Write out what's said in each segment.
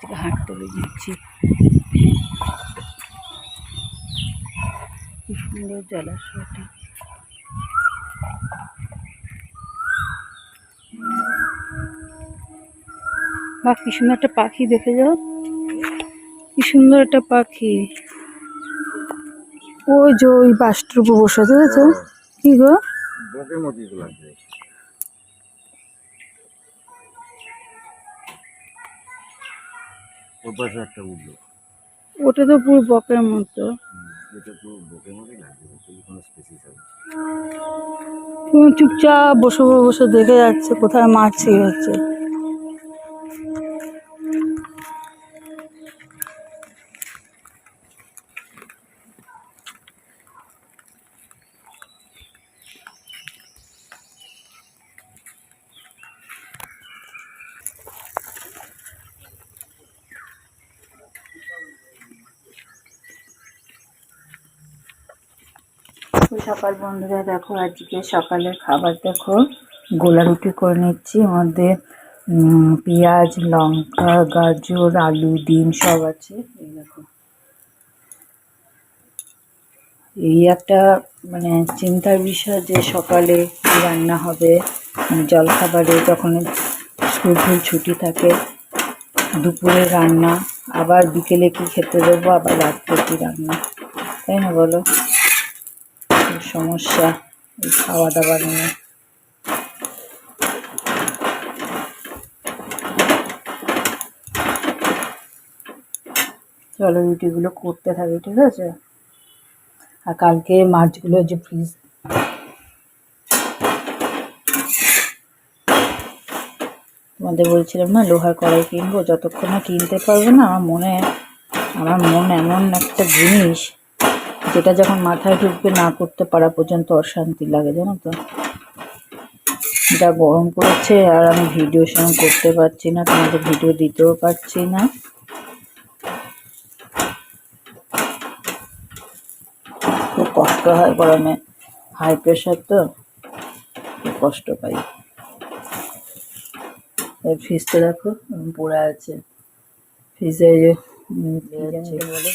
আজকে হাঁটতে বেরিয়েছি কি সুন্দর জলাশয়টা। বা কি সুন্দর একটা পাখি দেখে যাও। কি সুন্দর একটা পাখি। ওই যে ওই উপর বসে দেখেছ? কি গো? ওর পাশে একটা উঠল। ওটা তো পুরো বকের মতো। এটা পুরো বকের মতোই লাগছে কোনো স্পেসিস হবে চুপচাপ বসে বসে দেখে যাচ্ছে কোথায় মাছ ছিঁড়ে হচ্ছে সকাল, বন্ধুরা, দেখো, আজকে সকালের খাবার, দেখো গোলা রুটি করে নিচ্ছি। মধ্যে পেঁয়াজ, লঙ্কা, গাজর, আলু, ডিম সব আছে। এই দেখো। এই একটা মানে চিন্তার বিষয় যে সকালে রান্না হবে। মানে জলখাবারে যখন স্কুল ফুল ছুটি থাকে, দুপুরে রান্না, আবার বিকেলে কি খেতে দেবো, আবার রাত্রে কি রান্না। তাই না, বলো? সমস্যা, এই খাওয়া দাওয়া নিয়ে। চলো রুটিগুলো করতে থাকি, ঠিক আছে? আর কালকে মাছগুলো যে ফ্রিজ তোমাদের বলছিলাম না, লোহার কড়াই কিনবো, যতক্ষণ না কিনতে পারব না, আমার মনে আমার মন এমন একটা জিনিস যেটা যখন মাথায় ঢুকবে না করতে পারা পর্যন্ত অশান্তি লাগে জানো তো? যা গরম পড়েছে আর আমি ভিডিও সেরকম করতে পারছি না তোমাদের ভিডিও দিতেও পারছি না। খুব কষ্ট হয় গরমে। হাই প্রেশার তো খুব কষ্ট পাই। এই ফ্রিজটা দেখো পড়ে আছে। ফ্রিজে বলে?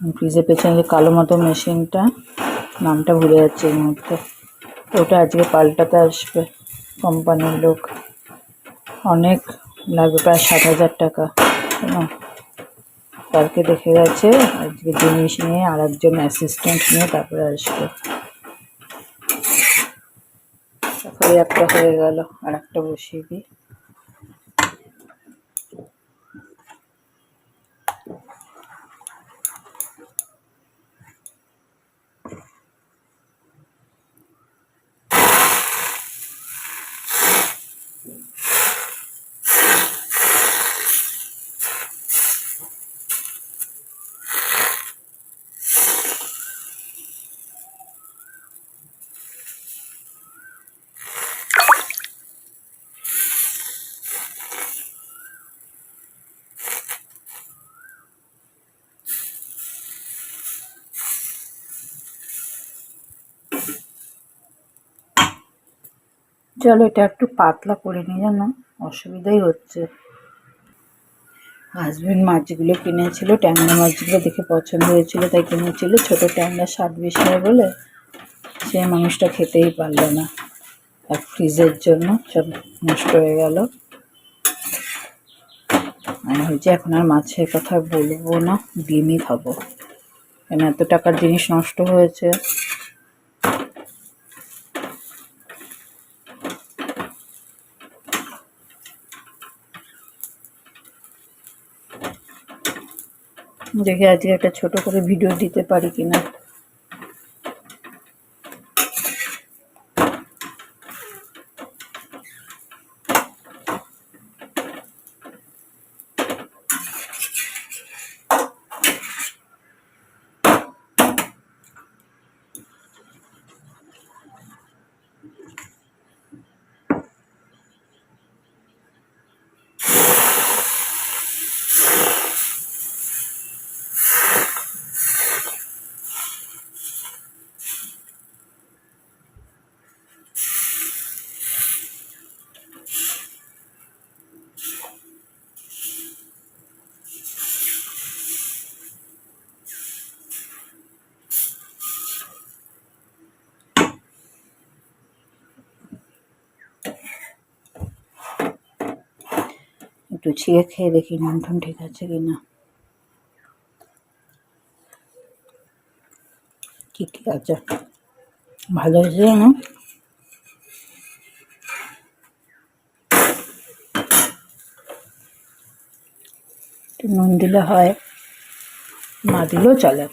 ফ্রিজের পেছনে যে কালো মতো মেশিনটা। নামটা ভুলে যাচ্ছে এই মুহূর্তে। ওটা আজকে পাল্টাতে আসবে কোম্পানির লোক। অনেক লাগবে, প্রায় সাত হাজার টাকা। জানো? কালকে দেখে গেছে, আজকে জিনিস নিয়ে আর একজন অ্যাসিস্ট্যান্ট নিয়ে তারপরে আসবে। তারপরে একটা হয়ে গেল আর একটা বসিয়ে দিই। চলো এটা একটু পাতলা করে নিই জানো, অসুবিধাই হচ্ছে। হাজবেন্ড মাছগুলো কিনেছিল, ট্যাংরা মাছগুলো দেখে পছন্দ হয়েছিল, তাই কিনেছিল। ছোট ট্যাংরা স্বাদ বেশি হয় বলে সে মানুষটা খেতেই পারল না এক ফ্রিজের জন্য। সব নষ্ট হয়ে গেল। মানে হয়েছে এখন আর মাছের কথা বলব না, ডিমই খাব। কেন এত টাকার জিনিস নষ্ট হয়েছে? দেখি আজকে একটা ছোট করে ভিডিও দিতে পারি কিনা। একটু ছিঁড়ে খেয়ে দেখি নুন টুন ঠিক আছে কি না ঠিকই আছে। ভালো হয়েছে না একটু নুন দিলে হয়। না দিলেও চলে।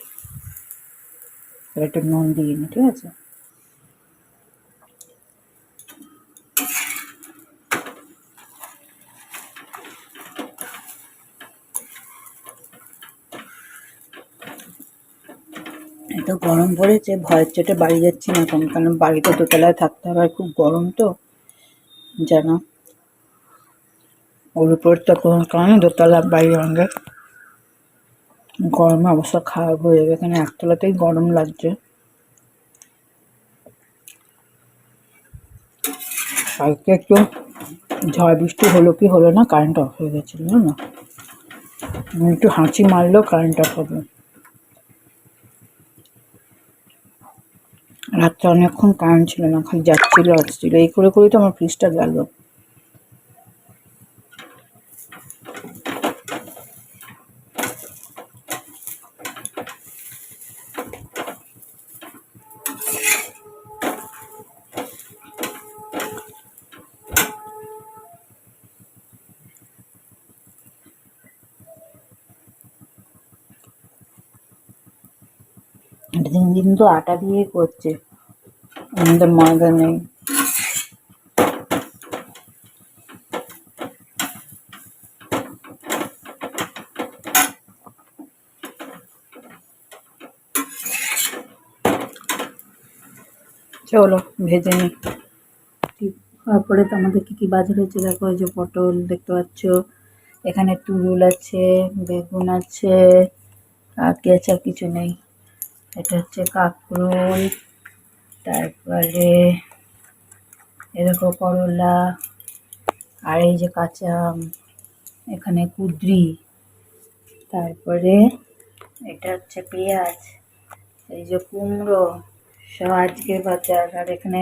এবার একটু নুন দিয়ে নি, ঠিক আছে? এত গরম পড়েছে, ভয়ের চোটে বাড়ি যাচ্ছি না এখন, কারণ বাড়িতে দোতলায় থাকতে হবে খুব গরম তো, জানো। ওর উপর তো কোনো কারণে দোতলা বাড়ি আমাদের গরমে অবস্থা খারাপ হয়ে যাবে এখানে একতলাতেই গরম লাগছে। কালকে একটু ঝড় বৃষ্টি হলো কি হলো না কারেন্ট অফ হয়ে গেছিল না একটু হাঁচি মারলেও কারেন্ট অফ হবে। রাত্রে অনেকক্ষণ কারেন্ট ছিল না, খালি যাচ্ছিল আসছিল। এই করে করেই তো আমার ফ্রিজটা গেল। দিন দিন তো আটা দিয়ে করছে। আমাদের ময়দা নেই। চলো, ভেজে নিই তারপরে তো আমাদের কী কী বাজার হয়েছে? দেখো যে পটল দেখতে পাচ্ছ। এখানে তুরুল আছে, বেগুন আছে, আর কি আছে আর কিছু নেই। এটা হচ্ছে কাঁকরোল, তারপরে এরকম করলা, আর এই যে কাঁচা এখানে কুদ্রি, তারপরে এটা হচ্ছে পেঁয়াজ, এই যে কুমড়ো, সব আজকের বাজার। আর এখানে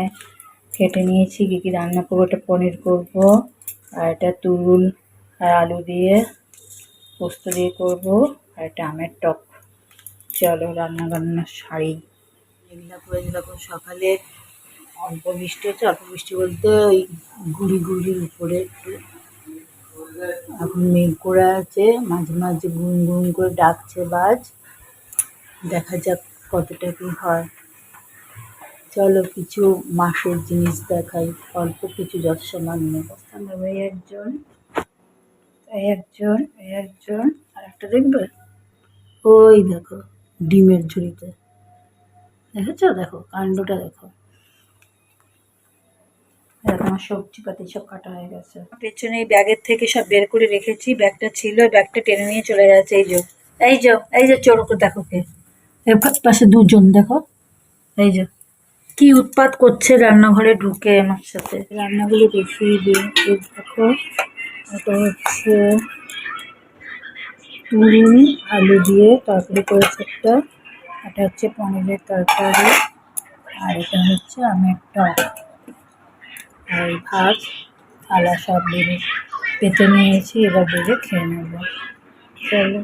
কেটে নিয়েছি, কী কী রান্না করব, এটা পনির করব, আর এটা তুল আর আলু দিয়ে পোস্ত দিয়ে করব, আর এটা আমের টক। চলো রান্না বান্নার শাড়ি এগুলা করে দিলাম সকালে অল্প বৃষ্টি হচ্ছে অল্প বৃষ্টি বলতে ওই গুড়ি গুড়ির উপরে একটু। এখন মেঘ করে আছে মাঝে মাঝে গুন গুন করে ডাকছে বাজ। দেখা যাক কতটা কি হয়। চলো কিছু মাসের জিনিস দেখাই অল্প কিছু যত সামান্য একজন একজন একজন আর একটা দেখবে? ওই দেখো। ডিমের ঝুড়িতে। দেখেছ? দেখো, কাণ্ডটা দেখো। আমার সবজিপাতি সব কাটা হয়ে গেছে। পেছনে এই ব্যাগের থেকে সব বের করে রেখেছি। ব্যাগটা ছিল, ব্যাগটা টেনে নিয়ে চলে যাচ্ছে এই যে এই যে এই যে চোরকে দেখো কে। এর পাশে দুজন, দেখো। এই যে, কি উৎপাত করছে রান্নাঘরে ঢুকে আমার সাথে। রান্নাগুলো দেখিয়ে দিই। দেখো, এটা হচ্ছে পুরি আলু দিয়ে তরকারি করেছে একটা। এটা হচ্ছে পনিরের তরকারি। আর এটা হচ্ছে আমের টক। আর ভাত, থালা সব বেড়ে পেতে নিয়েছি, এবার বেড়ে খেয়ে নেব। চলো।